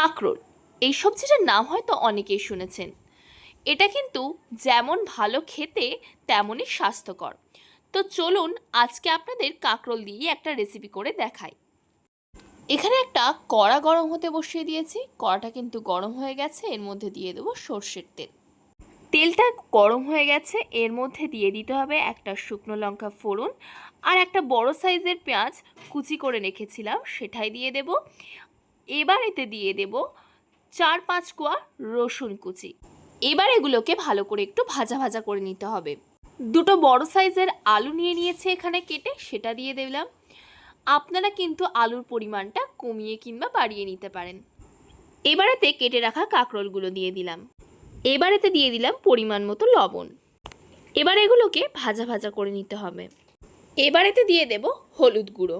কাঁকরোল। এই সবজিটার নাম হয়তো অনেকেই শুনেছেন। এটা কিন্তু যেমন ভালো খেতে, তেমনই স্বাস্থ্যকর। তো চলুন আজকে আপনাদের কাঁকরোল দিয়ে একটা রেসিপি করে দেখাই। এখানে একটা কড়া গরম হতে বসিয়ে দিয়েছি। কড়াটা কিন্তু গরম হয়ে গেছে, এর মধ্যে দিয়ে দেবো সর্ষের তেল। তেলটা গরম হয়ে গেছে, এর মধ্যে দিয়ে দিতে হবে একটা শুকনো লঙ্কা ফোড়ন আর একটা বড় সাইজের পেঁয়াজ কুচি করে রেখেছিলাম, সেটাই দিয়ে দেব। এবার এতে দিয়ে দেব চার পাঁচ কোয়া রসুন কুচি। এবার এগুলোকে ভালো করে একটু ভাজা ভাজা করে নিতে হবে। দুটো বড় সাইজের আলু নিয়ে নিয়েছে এখানে কেটে, সেটা দিয়ে দিলাম। আপনারা কিন্তু আলুর পরিমাণটা কমিয়ে কিংবা বাড়িয়ে নিতে পারেন। এবারেতে কেটে রাখা কাঁকরোলগুলো দিয়ে দিলাম। এবারেতে দিয়ে দিলাম পরিমাণ মতো লবণ। এবার এগুলোকে ভাজা ভাজা করে নিতে হবে। এবারেতে দিয়ে দেব হলুদ গুঁড়ো।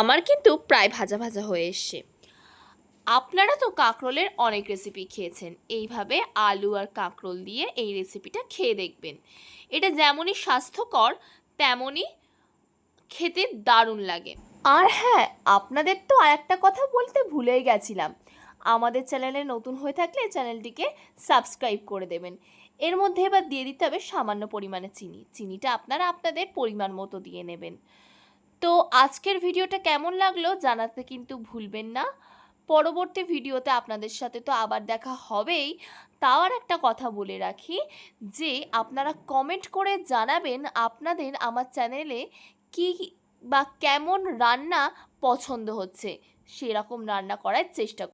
আমার কিন্তু প্রায় ভাজা ভাজা হয়ে এসছে। আপনারা তো কাঁকরোলের অনেক রেসিপি খেয়েছেন। এইভাবে আলু আর কাঁকরোল দিয়ে এই রেসিপিটা খেয়ে দেখবেন। এটা যেমনই স্বাস্থ্যকর, তেমনই খেতে দারুণ লাগে। আর হ্যাঁ আপনাদের তো আর একটা কথা বলতে ভুলেই গেছিলাম। আমাদের চ্যানেলে নতুন হয়ে থাকলে চ্যানেলটিকে সাবস্ক্রাইব করে দেবেন। এর মধ্যে এবার দিয়ে দিতে হবে সামান্য পরিমাণে চিনি। চিনিটা আপনারা আপনাদের পরিমাণ মতো দিয়ে নেবেন। তো আজকের ভিডিওটা কেমন লাগল জানাতে কিন্তু ভুলবেন না। পরবর্তী ভিডিওতে আপনাদের সাথে তো আবার দেখা হবেই। তাও আর একটা কথা বলে রাখি যে, আপনারা কমেন্ট করে জানাবেন আপনাদের আমার চ্যানেলে কি বা কেমন রান্না পছন্দ হচ্ছে। সেরকম রান্না করার চেষ্টা